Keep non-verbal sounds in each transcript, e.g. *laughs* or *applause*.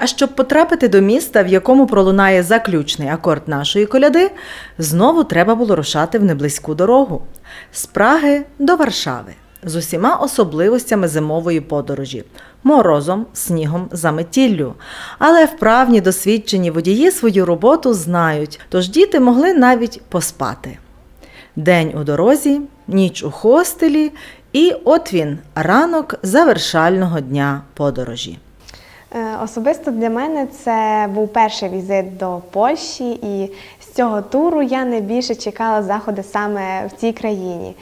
А щоб потрапити до міста, в якому пролунає заключний акорд нашої коляди, знову треба було рушати в неблизьку дорогу з Праги до Варшави з усіма особливостями зимової подорожі морозом, снігом, заметіллю. Але вправні досвідчені водії свою роботу знають, тож діти могли навіть поспати. День у дорозі, ніч у хостелі, і от він ранок завершального дня подорожі. Е, Особисто для мене це був перший візит до Польщі, і з цього туру я найбільше чекала заходи саме в цій країні.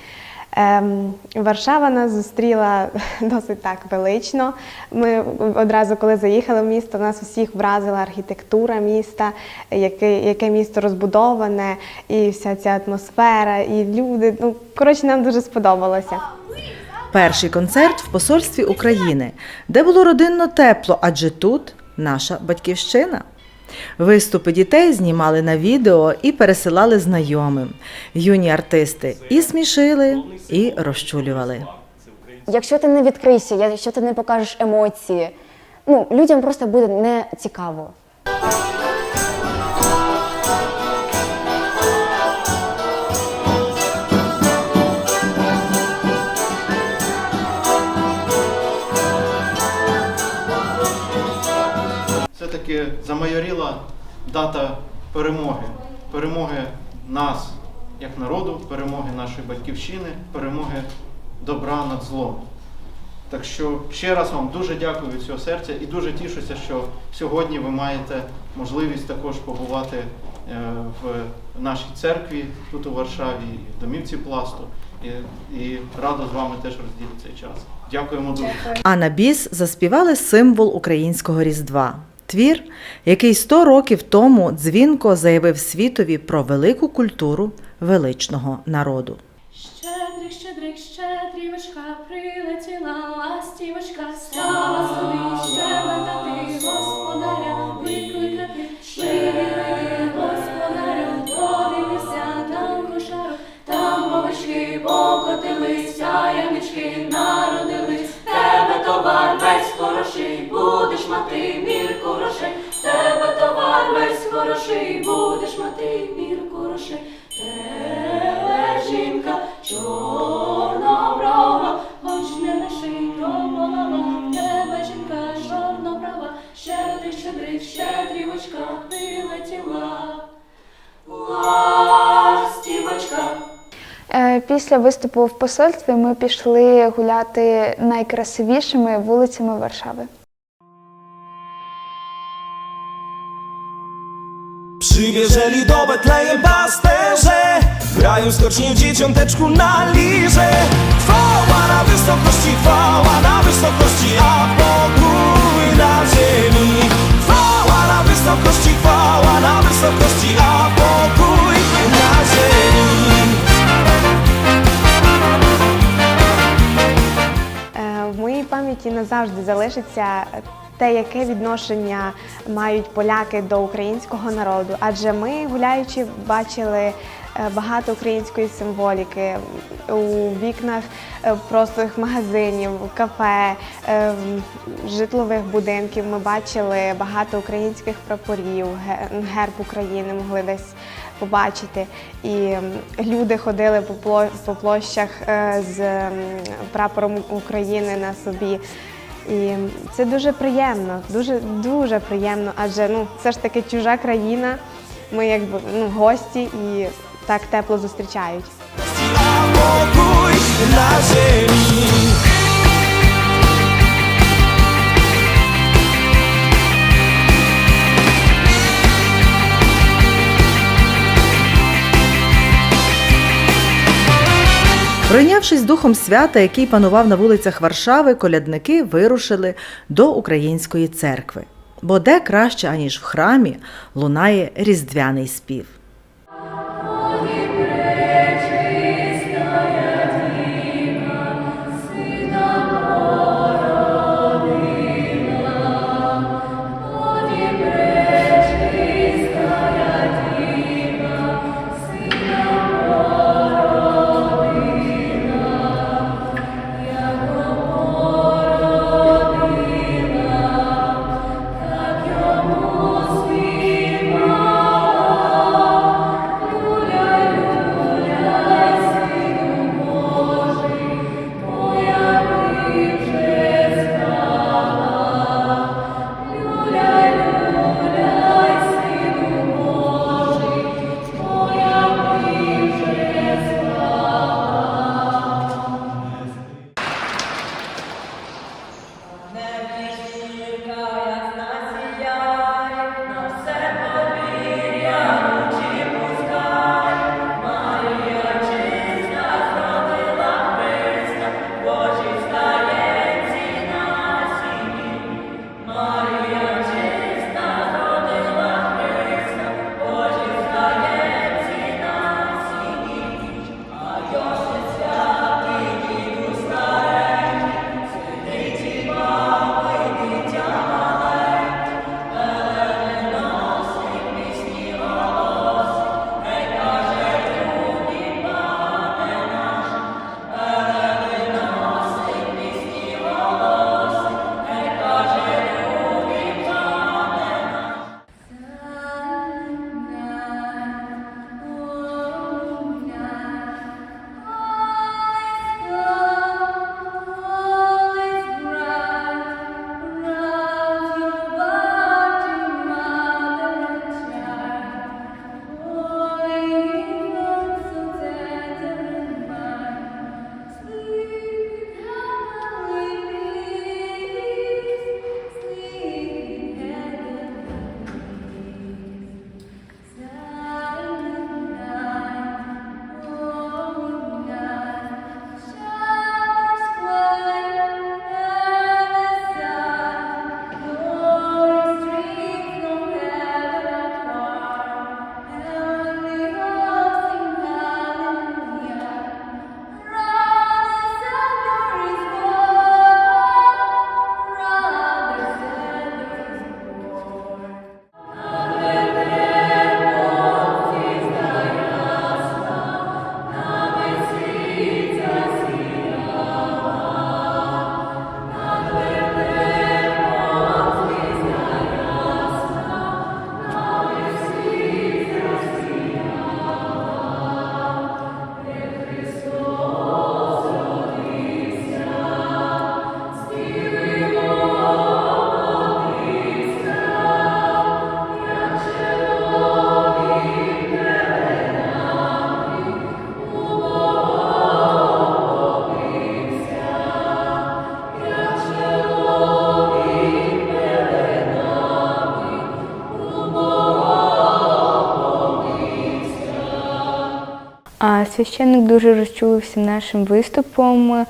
Ем, Варшава нас зустріла *laughs* досить так велично. Ми одразу, коли заїхали в місто, нас усіх вразила архітектура міста, яке, яке місто розбудоване, і вся ця атмосфера, і люди. Ну, коротше, нам дуже сподобалося. Перший концерт в посольстві України, де було родинно тепло, адже тут наша батьківщина. Виступи дітей знімали на відео і пересилали знайомим. Юні артисти і смішили, і розчулювали. Якщо ти не відкрийся, якщо ти не покажеш емоції, ну людям просто буде не цікаво. Все-таки дата перемоги. Перемоги нас як народу, перемоги нашої батьківщини, перемоги добра над злом. Так що ще раз вам дуже дякую від цього серця і дуже тішуся, що сьогодні ви маєте можливість також побувати е, в нашій церкві тут у Варшаві, в домівці пласту. І, і радо з вами теж розділити цей час. Дякуємо дуже. А на біс заспівали символ українського Різдва. Твір, який 100 років тому дзвінко заявив світові про велику культуру величного народу. Щедрик, щедрик, щедрівочка, прилетіла ластівочка, стала собі щебетати господаря, викликати, щедрик, господаря, подивився там кошару, там овочки покотилися, ямички народились, тебе товар весь хороший, будеш мати весь хороший, будеш мати мірку грошей. Тебе жінка чорноброва, хоч не лиши голова, тебе жінка чорноброва, щедрик, щедрик, щедрівочка, прилетіла. Ластівочка. Е, Після виступу в посольстві ми пішли гуляти найкрасивішими вулицями Варшави. Przywieżeli do Betlejem pasterze Grają skocznie dzieciąteczku na lirze Chwała na wysokości, chwała na wysokości A pokój na ziemi Chwała na wysokości, chwała na wysokości A pokój na ziemi Е, В моїй пам'яті назавжди залишиться те, яке відношення мають поляки до українського народу. Адже ми, гуляючи, бачили е, багато української символіки у вікнах е, простих магазинів, кафе, е, житлових будинків. Ми бачили багато українських прапорів, герб України могли десь побачити. І люди ходили по пло- по площах з прапором України на собі. І це дуже приємно, дуже дуже приємно, адже ну це ж таки чужа країна. Ми якби ну гості і так тепло зустрічають. на pokój Пройнявшись духом свята, який панував на вулицях Варшави, колядники вирушили до української церкви. Бо де краще, аніж в храмі, лунає різдвяний спів. Священник дуже розчулився нашим виступом.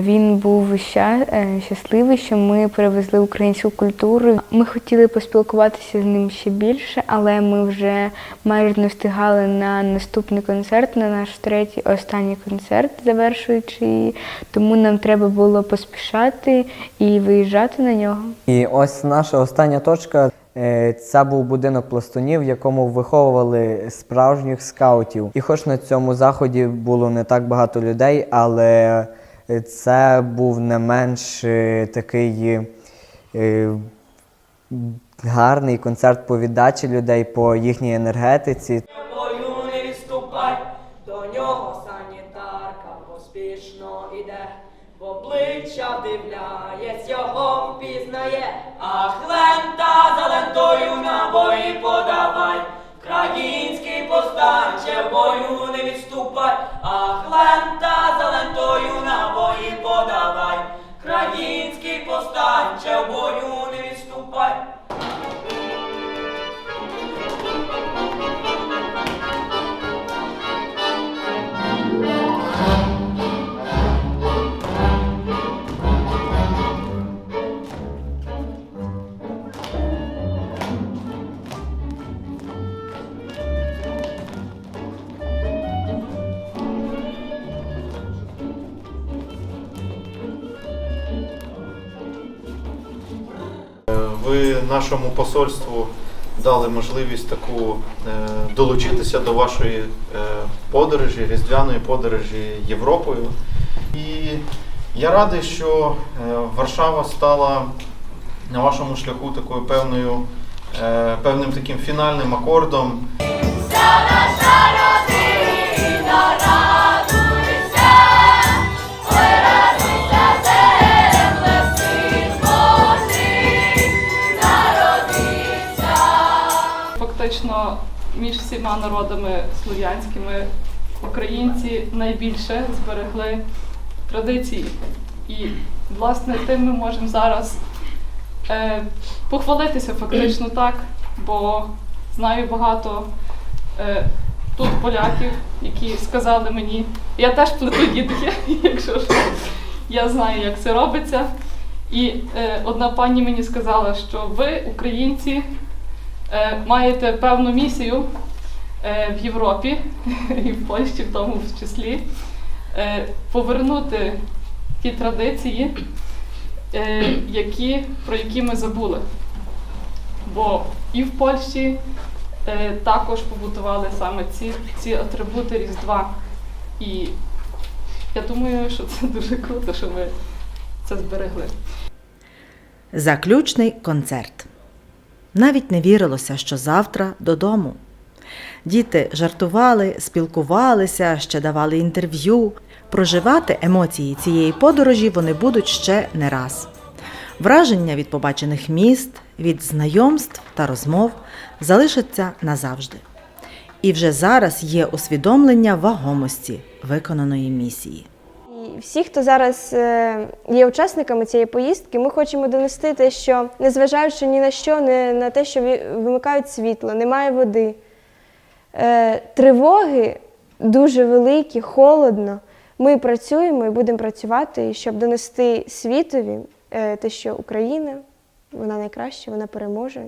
Він був е, щасливий, що ми перевезли українську культуру. Ми хотіли поспілкуватися з ним ще більше, але ми вже майже не встигали на наступний концерт, на наш третій останній концерт, завершуючи. Тому нам треба було поспішати і виїжджати на нього. І ось наша остання точка. Е, Це був будинок пластунів, в якому виховували справжніх скаутів. І хоч на цьому заході було не так багато людей, але е, це був не менш е, такий гарний концерт по віддачі людей, по їхній енергетиці. Не відступай, до нього санітарка поспішно іде, в обличчя дивляєсь, його впізнає, ах лента за лентою набої подавай, Країнський повстанче в бою не відступай, ах лента за лентою набої подавай, Країнський повстанче в бою не відступай. Ви нашому посольству дали можливість таку е, долучитися до вашої е, подорожі, різдвяної подорожі Європою. І я радий, що е, Варшава стала на вашому шляху такою певною, певним таким фінальним акордом. Між всіма народами слов'янськими українці найбільше зберегли традиції. І, власне, тим ми можемо зараз е, похвалитися фактично так, бо знаю багато е, тут поляків, які сказали мені, я теж плету дітки, *laughs* якщо що, я знаю, як це робиться. І е, одна пані мені сказала, що ви, українці, маєте певну місію е, в Європі *laughs* і в Польщі, в тому в числі, е, повернути ті традиції, е, які, про які ми забули. Бо і в Польщі е, також побутували саме ці, ці атрибути Різдва. І я думаю, що це дуже круто, що ми це зберегли. Заключний концерт. Навіть не вірилося, що завтра додому. Діти жартували, спілкувалися, ще давали інтерв'ю. Проживати емоції цієї подорожі вони будуть ще не раз. Враження від побачених міст, від знайомств та розмов залишаться назавжди. І вже зараз є усвідомлення вагомості виконаної місії. Всі, хто зараз е, є учасниками цієї поїздки, ми хочемо донести те, що незважаючи ні на що, не на те, що вимикають світло, немає води, е, тривоги дуже великі, холодно. Ми працюємо і будемо працювати, щоб донести світові е, те, що Україна вона найкраща, вона переможе.